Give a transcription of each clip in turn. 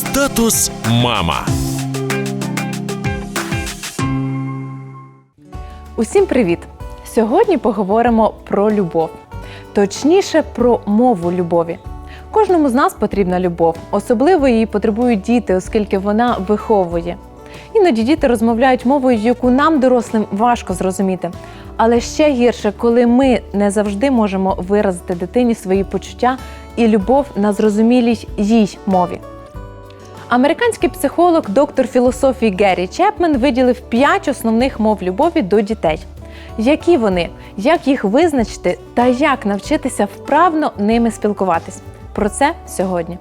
Статус мама. Усім привіт! Сьогодні поговоримо про любов, точніше про мову любові. Кожному з нас потрібна любов, особливо її потребують діти, оскільки вона виховує. Іноді діти розмовляють мовою, яку нам, дорослим, важко зрозуміти. Але ще гірше, коли ми не завжди можемо виразити дитині свої почуття і любов на зрозумілій їй мові. Американський психолог, доктор філософії Геррі Чепмен виділив п'ять основних мов любові до дітей. Які вони, як їх визначити та як навчитися вправно ними спілкуватись? Про це сьогодні.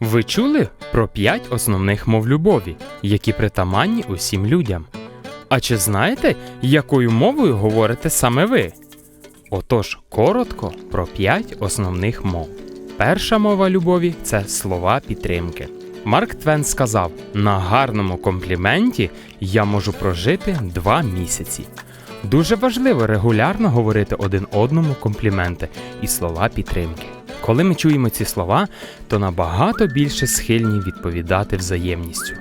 Ви чули про п'ять основних мов любові, які притаманні усім людям? А чи знаєте, якою мовою говорите саме ви? Отож, коротко про п'ять основних мов. Перша мова любові це слова підтримки. Марк Твен сказав: на гарному компліменті я можу прожити два місяці. Дуже важливо регулярно говорити один одному компліменти і слова підтримки. Коли ми чуємо ці слова, то набагато більше схильні відповідати взаємністю.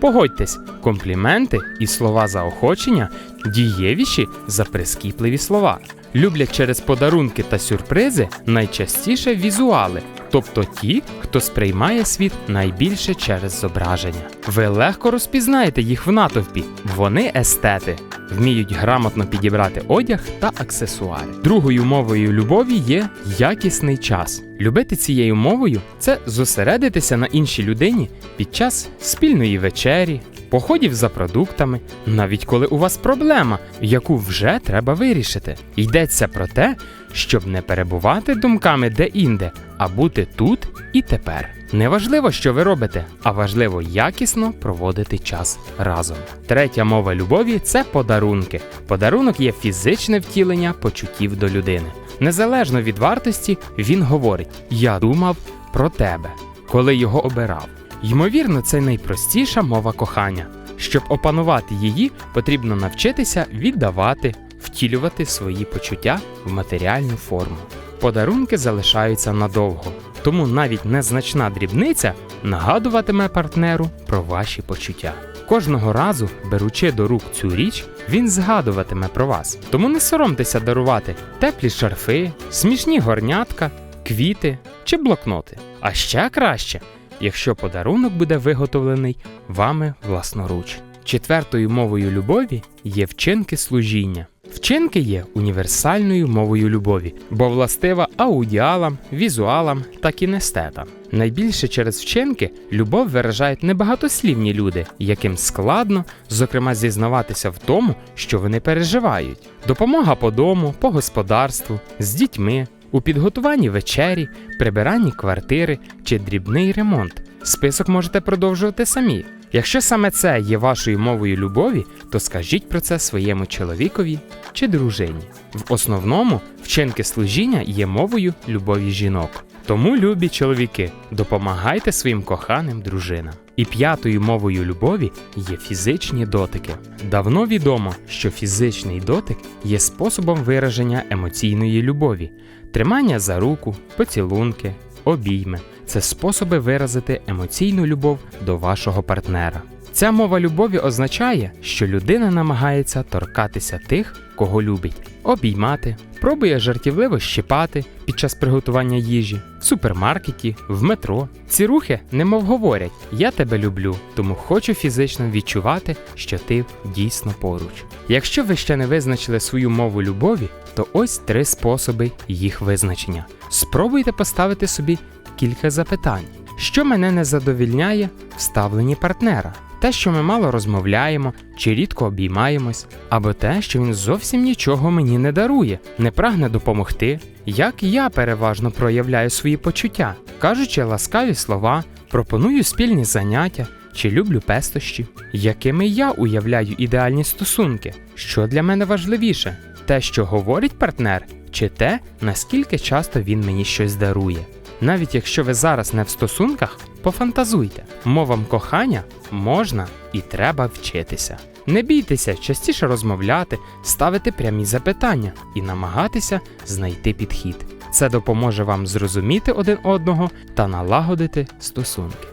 Погодьтесь, компліменти і слова заохочення дієвіші за прискіпливі слова. Люблять через подарунки та сюрпризи найчастіше візуали, тобто ті, хто сприймає світ найбільше через зображення. Ви легко розпізнаєте їх в натовпі. Вони естети, вміють грамотно підібрати одяг та аксесуари. Другою мовою любові є якісний час. Любити цією мовою це зосередитися на іншій людині під час спільної вечері, походів за продуктами, навіть коли у вас проблема, яку вже треба вирішити. Йдеться про те, щоб не перебувати думками де-інде, а бути тут і тепер. Неважливо, що ви робите, а важливо якісно проводити час разом. Третя мова любові це подарунки. Подарунок є фізичне втілення почуттів до людини. Незалежно від вартості, він говорить: Я думав про тебе, коли його обирав. Ймовірно, це найпростіша мова кохання. Щоб опанувати її, потрібно навчитися віддавати, втілювати свої почуття в матеріальну форму. Подарунки залишаються надовго, тому навіть незначна дрібниця нагадуватиме партнеру про ваші почуття. Кожного разу, беручи до рук цю річ, він згадуватиме про вас. Тому не соромтеся дарувати теплі шарфи, смішні горнятка, квіти чи блокноти. А ще краще, якщо подарунок буде виготовлений вами власноруч. Четвертою мовою любові є вчинки служіння. Вчинки є універсальною мовою любові, бо властива аудіалам, візуалам та кінестетам. Найбільше через вчинки любов виражають небагатослівні люди, яким складно, зокрема, зізнаватися в тому, що вони переживають. Допомога по дому, по господарству, з дітьми, у підготуванні вечері, прибиранні квартири чи дрібний ремонт. Список можете продовжувати самі. Якщо саме це є вашою мовою любові, то скажіть про це своєму чоловікові чи дружині. В основному вчинки служіння є мовою любові жінок. Тому, любі чоловіки, допомагайте своїм коханим дружинам. І п'ятою мовою любові є фізичні дотики. Давно відомо, що фізичний дотик є способом вираження емоційної любові, тримання за руку, поцілунки, обійми це способи виразити емоційну любов до вашого партнера. Ця мова любові означає, що людина намагається торкатися тих, кого любить, обіймати, пробує жартівливо щипати під час приготування їжі, в супермаркеті, в метро. Ці рухи немов говорять: Я тебе люблю, тому хочу фізично відчувати, що ти дійсно поруч. Якщо ви ще не визначили свою мову любові, то ось три способи їх визначення. Спробуйте поставити собі кілька запитань, що мене не задовільняє в ставленні партнера. Те, що ми мало розмовляємо чи рідко обіймаємось, або те, що він зовсім нічого мені не дарує, не прагне допомогти, як я переважно проявляю свої почуття, кажучи ласкаві слова, пропоную спільні заняття чи люблю пестощі, якими я уявляю ідеальні стосунки, що для мене важливіше, те, що говорить партнер, чи те, наскільки часто він мені щось дарує. Навіть якщо ви зараз не в стосунках, пофантазуйте. Мовам кохання можна і треба вчитися. Не бійтеся частіше розмовляти, ставити прямі запитання і намагатися знайти підхід. Це допоможе вам зрозуміти один одного та налагодити стосунки.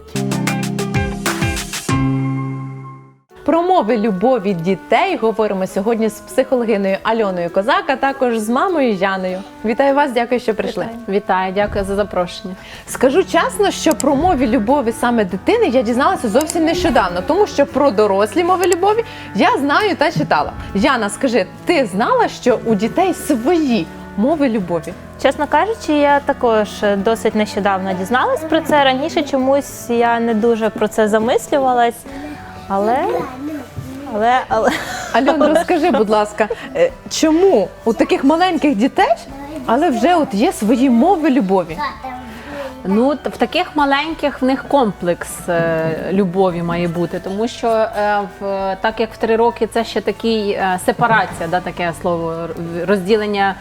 Про мови любові дітей говоримо сьогодні з психологиною Альоною Козак, а також з мамою Яною. Вітаю вас, дякую, що прийшли. Вітаю, дякую за запрошення. Скажу чесно, що про мові любові саме дитини я дізналася зовсім нещодавно, тому що про дорослі мови любові я знаю та читала. Яна, скажи, ти знала, що у дітей свої мови любові? Чесно кажучи, я також досить нещодавно дізналась про це. Раніше чомусь я не дуже про це замислювалась, але. Але, але Альон, розкажи, будь ласка, е, чому у таких маленьких дітей, але вже от є свої мови любові? Ну в таких маленьких в них комплекс е, любові має бути, тому що е, в так як в три роки це ще такий е, сепарація, да, таке слово розділення.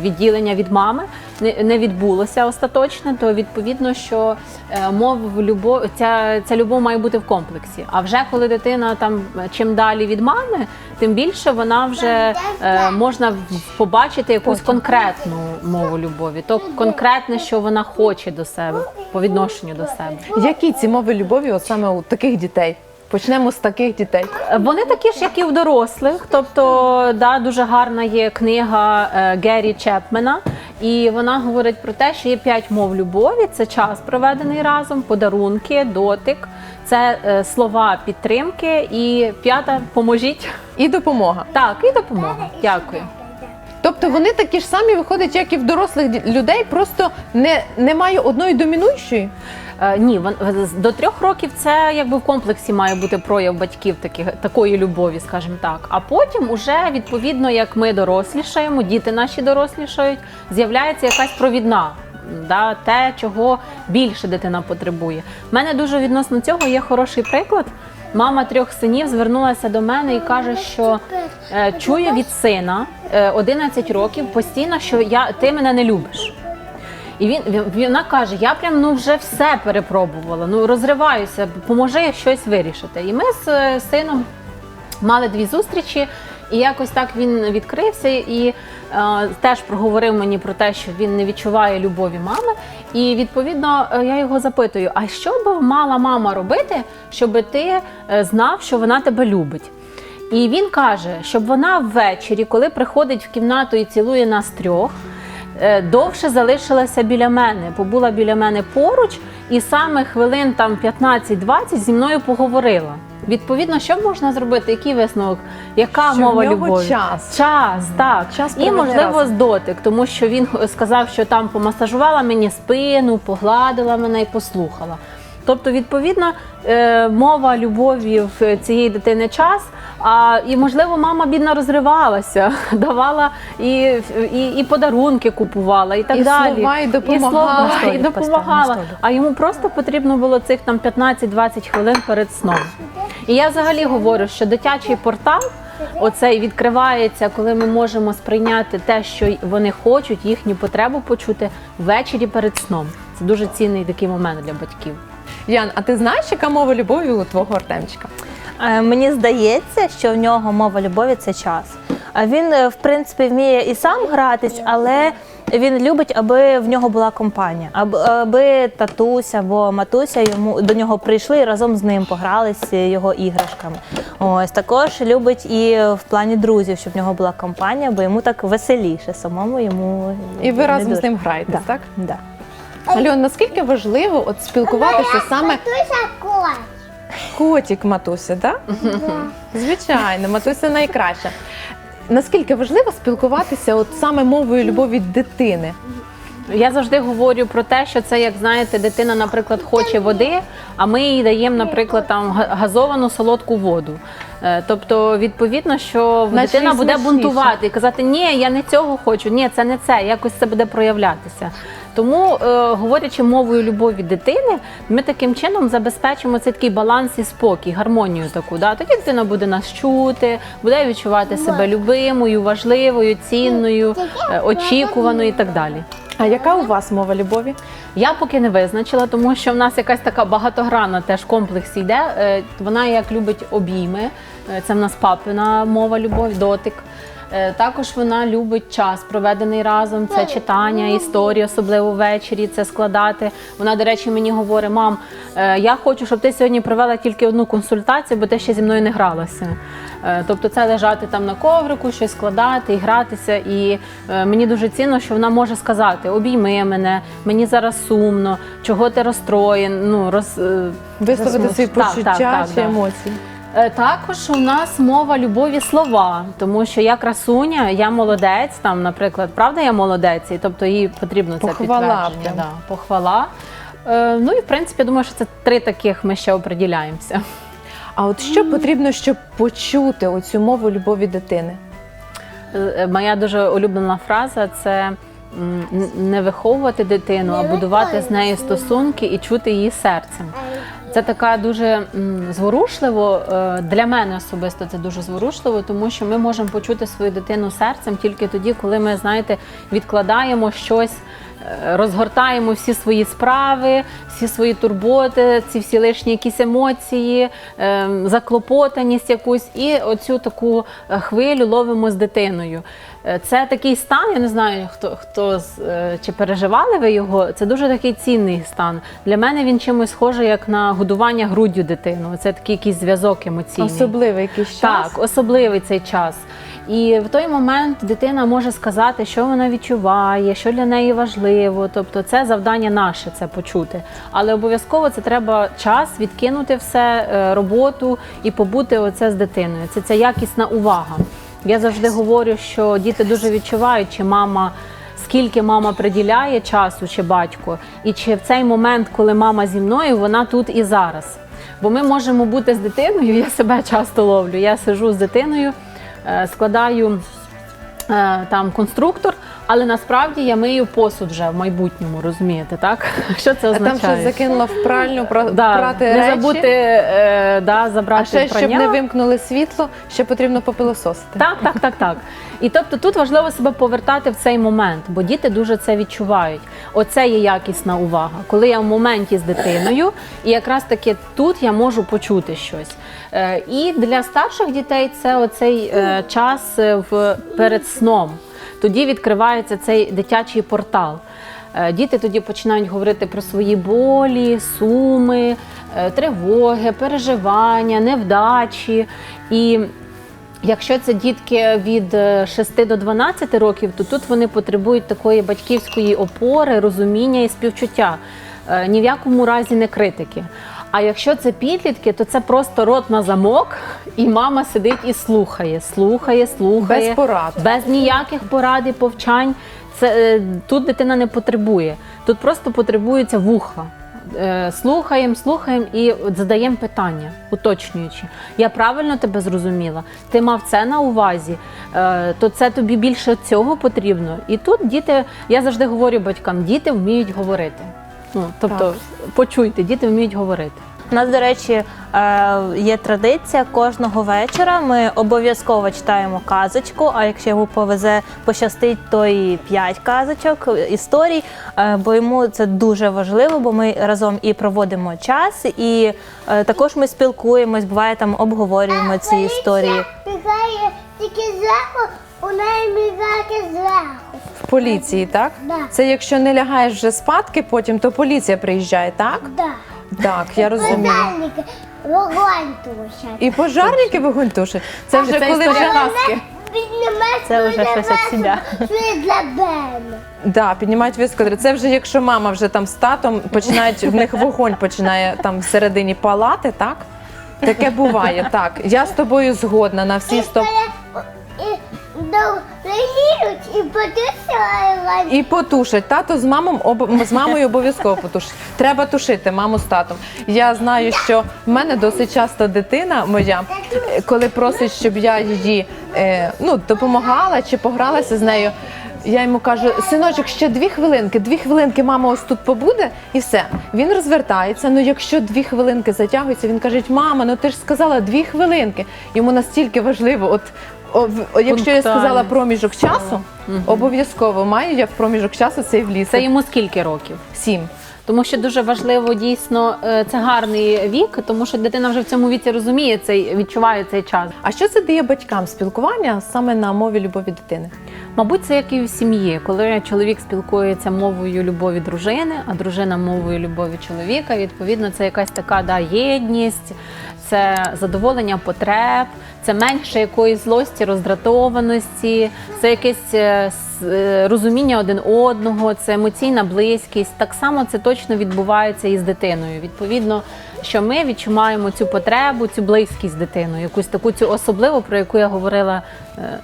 Відділення від мами не, не відбулося остаточно, то відповідно, що е, мов любов, ця, ця любов має бути в комплексі. А вже коли дитина там е, чим далі від мами, тим більше вона вже е, можна в- побачити якусь конкретну мову любові, то конкретне, що вона хоче до себе по відношенню до себе. Які ці мови любові, от саме у таких дітей? Почнемо з таких дітей. Е, Вони такі ж, як і у дорослих. Тобто, да, дуже гарна є книга е, Геррі Чепмена, і вона говорить про те, що є п'ять мов любові: це час проведений разом, подарунки, дотик, це е, слова підтримки, і п'ята поможіть. І допомога. Так, і допомога. Дякую. Тобто вони такі ж самі виходять, як і в дорослих людей, просто не, немає одної домінуючої. Е, ні, до трьох років це якби в комплексі має бути прояв батьків таких, такої любові, скажімо так. А потім, уже відповідно, як ми дорослішаємо, діти наші дорослішають, з'являється якась провідна. Да, те, чого більше дитина потребує. У мене дуже відносно цього є хороший приклад. Мама трьох синів звернулася до мене і каже, що е, чує від сина е, 11 років постійно, що я ти мене не любиш. І він вона каже: я прям ну вже все перепробувала. Ну розриваюся, поможи щось вирішити. І ми з е, сином мали дві зустрічі, і якось так він відкрився і е, теж проговорив мені про те, що він не відчуває любові мами. І відповідно е, я його запитую: а що б мала мама робити, щоб ти е, знав, що вона тебе любить? І він каже, щоб вона ввечері, коли приходить в кімнату і цілує нас трьох, довше залишилася біля мене, побула біля мене поруч, і саме хвилин там 15-20 зі мною поговорила. Відповідно, що можна зробити? Який висновок? Яка Що в мова нього любові? час. Час, так. Час і можливо раз. з дотик, тому що він сказав, що там помасажувала мені спину, погладила мене і послухала. Тобто, відповідно, е, мова любові в цієї дитини час. А і можливо, мама бідна розривалася, давала і, і, і подарунки купувала, і так І далі. слова, і І, допомагала. слова, і допомагала. А йому просто потрібно було цих там 15-20 хвилин перед сном. І я взагалі говорю, що дитячий портал оцей відкривається, коли ми можемо сприйняти те, що вони хочуть, їхню потребу почути ввечері перед сном. Це дуже цінний такий момент для батьків. Ян, а ти знаєш, яка мова любові у твого Артемчика? е, мені здається, що в нього мова любові це час. Він, е, в принципі, вміє і сам гратись, але він любить, аби в нього була компанія, аби, татуся або матуся йому до нього прийшли і разом з ним погралися його іграшками. Ось також любить і в плані друзів, щоб в нього була компанія, бо йому так веселіше, самому йому І ви разом з ним граєтесь, Да. так? Да. Альон, наскільки важливо от спілкуватися саме Туся кот. котик матуся, так? Звичайно, матуся найкраща. Наскільки важливо спілкуватися от саме мовою любові дитини? Я завжди говорю про те, що це як знаєте, дитина, наприклад, хоче води, а ми їй даємо, наприклад, там га- газовану солодку воду. Е, Тобто, відповідно, що Наче дитина і буде смачніше. бунтувати і казати, ні, я не цього хочу, ні, це не це, якось це буде проявлятися. Тому, е, говорячи мовою любові дитини, ми таким чином забезпечимо цей такий баланс і спокій, гармонію таку. Да? Тоді дитина буде нас чути, буде відчувати себе любимою, важливою, цінною, е, очікуваною і так далі. А яка у вас мова любові? Я поки не визначила, тому що в нас якась така багатогранна теж комплекс йде. Е, Вона як любить обійми. Це в нас папина мова любов, дотик. Е, Також вона любить час, проведений разом. Це читання, історії, особливо ввечері, це складати. Вона, до речі, мені говорить: мам, е, я хочу, щоб ти сьогодні провела тільки одну консультацію, бо ти ще зі мною не гралася. Е, Тобто це лежати там на коврику, щось складати і гратися. І мені дуже цінно, що вона може сказати: обійми мене, мені зараз сумно, чого ти розстроєн. Ну, роз, Висловити свої почуття так, так, чи емоції. Е, Також у нас мова любові слова, тому що я красуня, я молодець. Там, наприклад, правда, я молодець, і тобто їй потрібно це Похвала підтвердження. Да, похвала. Е, ну і в принципі, я думаю, що це три таких ми ще оприділяємося. А от що потрібно, щоб почути оцю мову любові дитини? Е, Моя дуже улюблена фраза це м, не виховувати дитину, а будувати з нею стосунки і чути її серцем. Це така дуже зворушливо е, для мене особисто. Це дуже зворушливо, тому що ми можемо почути свою дитину серцем тільки тоді, коли ми знаєте, відкладаємо щось. Е, Розгортаємо всі свої справи, всі свої турботи, ці всі лишні якісь емоції, е, заклопотаність якусь, і оцю таку е, хвилю ловимо з дитиною. Е, Це такий стан, я не знаю, хто хто чи переживали ви його. Це дуже такий цінний стан. Для мене він чимось схожий, як на годування груддю дитину. Це такий якийсь зв'язок емоційний. Особливий якийсь час. Так, особливий цей час. І в той момент дитина може сказати, що вона відчуває, що для неї важливо. Тобто, це завдання наше це почути. Але обов'язково це треба час відкинути все, е, роботу і побути оце з дитиною. Це ця якісна увага. Я завжди говорю, що діти дуже відчувають, чи мама. Скільки мама приділяє часу чи батько, і чи в цей момент, коли мама зі мною, вона тут і зараз. Бо ми можемо бути з дитиною, я себе часто ловлю. Я сижу з дитиною, е, складаю е, там конструктор, але насправді я мию посуд вже в майбутньому, розумієте, так? Що це А означає? там щось закинула в пральню, про- да, прати не речі. забути е, да, забрати А ще, щоб не вимкнули світло, ще потрібно попилососити. Так, так, так, так. І тобто тут важливо себе повертати в цей момент, бо діти дуже це відчувають. Оце є якісна увага. Коли я в моменті з дитиною, і якраз таки тут я можу почути щось. Е, І для старших дітей це оцей е, час е, в перед сном. Тоді відкривається цей дитячий портал. Е, Діти тоді починають говорити про свої болі, суми, е, тривоги, переживання, невдачі. І Якщо це дітки від е, 6 до 12 років, то тут вони потребують такої батьківської опори, розуміння і співчуття. Е, Ні в якому разі не критики. А якщо це підлітки, то це просто рот на замок, і мама сидить і слухає, слухає, слухає. Без порад. Без ніяких порад і повчань. Це, е, тут дитина не потребує. Тут просто потребується вуха. Е, Слухаємо, слухаємо і задаємо питання, уточнюючи. Я правильно тебе зрозуміла? Ти мав це на увазі, Е, то це тобі більше цього потрібно. І тут діти, я завжди говорю батькам, діти вміють говорити. Ну, тобто, Так. почуйте, діти вміють говорити. У нас, до речі, е, є традиція кожного вечора. Ми обов'язково читаємо казочку. А якщо йому повезе пощастить, то і п'ять казочок, історій. Е, Бо йому це дуже важливо, бо ми разом і проводимо час, і е, також ми спілкуємось, буває там обговорюємо ці історії. Мігає тільки зверху, у неї мігає зверху. Поліції, так? Да. Це якщо не лягаєш вже спадки потім, то поліція приїжджає, так? Да. Так, я розумію. Пожарники вогонь тушать. І пожарники вогонь тушать. Це вже Це коли вже казки. Це вже щось від себе. Для мене. да, піднімають вискотри. Це вже якщо мама вже там з татом починають в них вогонь починає там всередині палати, так? Таке буває, так. Я з тобою згодна на всі сто. І доліють і потушають. І потушать. Тато з мамом об- з мамою обов'язково потушить. Треба тушити маму з татом. Я знаю, що в мене досить часто дитина моя, коли просить, щоб я її е, ну, допомагала чи погралася з нею. Я йому кажу, синочок, ще дві хвилинки, дві хвилинки мама ось тут побуде, і все. Він розвертається. Ну, якщо дві хвилинки затягуються, він каже: мама, ну ти ж сказала дві хвилинки. Йому настільки важливо, от о, в- якщо я сказала Пунктуальність. проміжок часу, обов'язково маю я в проміжок часу цей вліз. Це йому скільки років? сім. Тому що дуже важливо дійсно е, це гарний вік, тому що дитина вже в цьому віці розуміє цей, відчуває цей час. А що це дає батькам спілкування саме на мові любові дитини? Мабуть, це як і в сім'ї, коли чоловік спілкується мовою любові дружини, а дружина мовою любові чоловіка. Відповідно, це якась така да, єдність, це задоволення потреб, це менше якоїсь злості, роздратованості, це якесь е, е, розуміння один одного, це емоційна близькість. Так само це точно відбувається і з дитиною. Відповідно, що ми відчуваємо цю потребу, цю близькість з дитиною, якусь таку цю особливу, про яку я говорила е,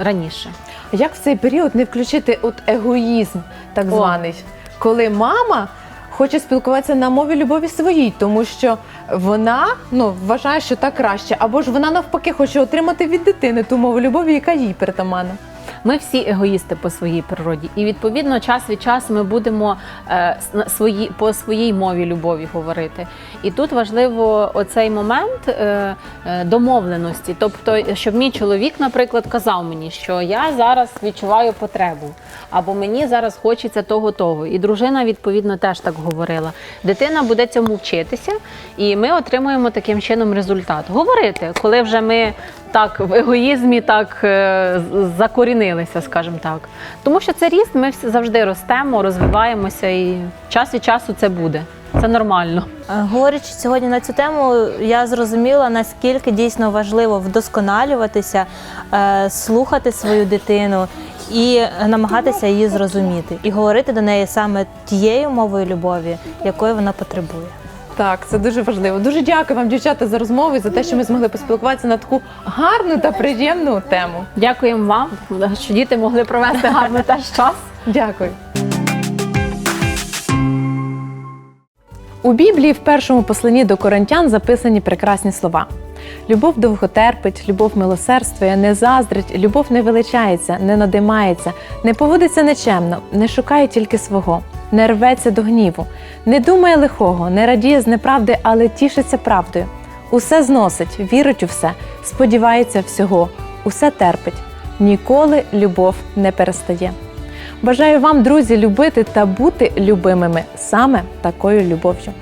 раніше. Як в цей період не включити от егоїзм, так О. званий, коли мама хоче спілкуватися на мові любові своїй, тому що вона ну вважає, що так краще, або ж вона навпаки хоче отримати від дитини ту мову любові, яка їй притаманна. Ми всі егоїсти по своїй природі, і відповідно час від часу ми будемо е, свої по своїй мові любові говорити. І тут важливо оцей момент е, е, домовленості. Тобто, щоб мій чоловік, наприклад, казав мені, що я зараз відчуваю потребу, або мені зараз хочеться того того. І дружина відповідно теж так говорила. Дитина буде цьому вчитися, і ми отримуємо таким чином результат. Говорити, коли вже ми так в егоїзмі так е, закорінилися, скажімо так. Тому що це ріст, ми завжди ростемо, розвиваємося, і час від часу це буде. Це нормально. Е, Говорячи сьогодні на цю тему, я зрозуміла, наскільки дійсно важливо вдосконалюватися, е, слухати свою дитину і намагатися її зрозуміти, і говорити до неї саме тією мовою любові, якої вона потребує. Так, це дуже важливо. Дуже дякую вам, дівчата, за розмову і за те, що ми змогли поспілкуватися на таку гарну та приємну тему. Дякуємо вам, що діти могли провести гарно теж час. Дякую. У Біблії в першому посланні до коринтян записані прекрасні слова. Любов довготерпить, любов милосердствує, не заздрить, любов не величається, не надимається, не поводиться нечемно, не шукає тільки свого, не рветься до гніву, не думає лихого, не радіє з неправди, але тішиться правдою. Усе зносить, вірить у все, сподівається всього, усе терпить. Ніколи любов не перестає. Бажаю вам, друзі, любити та бути любимими саме такою любов'ю.